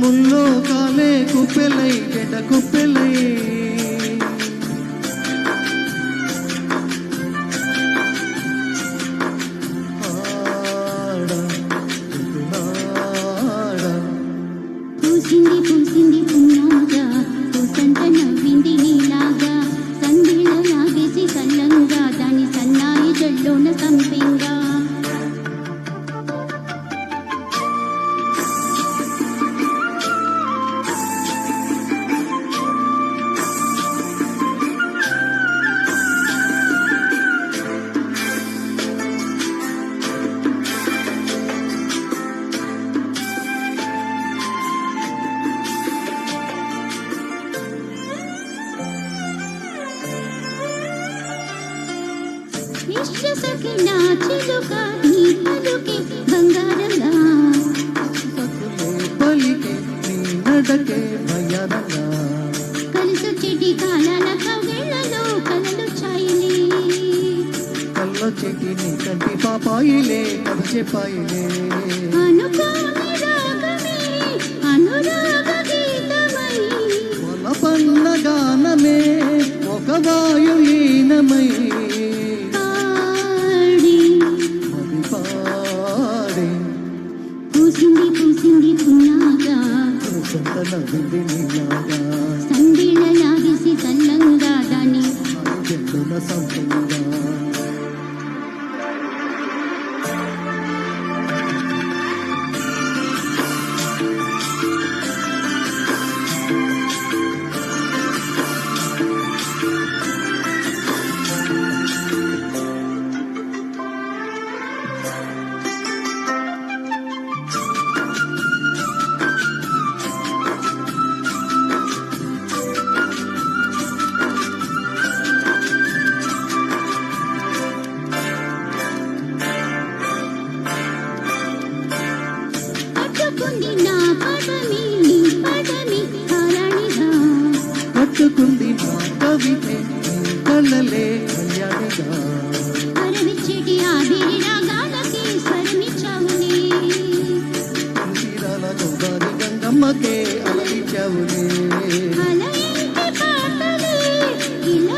ముల్లో కాలే కుప్పెలై గెడ్డ కుప్పె నిశ్చసకి నా చిలుక నీ పలుకే బంగారంగా సతులే పలికే నీ నడకే భయానంగా కలిసొచ్చేటి కాలాల కవేళలో కలలు ఛాయలే కళ్ళ చెట్టి నీ కంటి పాపాయిలే కథ చెప్పాయిలే. పూసింది పున్నాగా సొంత నవ్వింది నీలాగా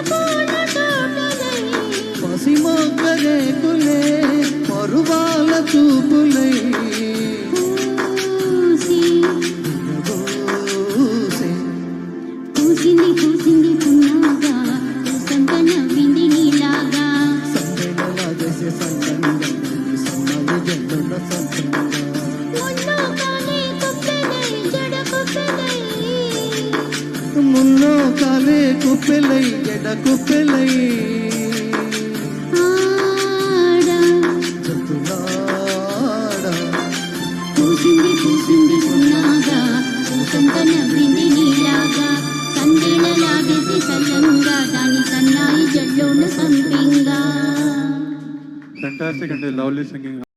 పూల తోటలే. పసిమొగ్గరే కులే పరువాల చూపులై. కుప్పెలై ఎడ కుప్పెలై? ఆడ. జంతులాడ పూసింది పూసింది పున్నాగా పూసంత నవ్వింది నీలాగా. సందేళ లాగేసి సల్లంగా దాని సన్నాయి జల్లోన సంపింగా. Fantastic and lovely singing.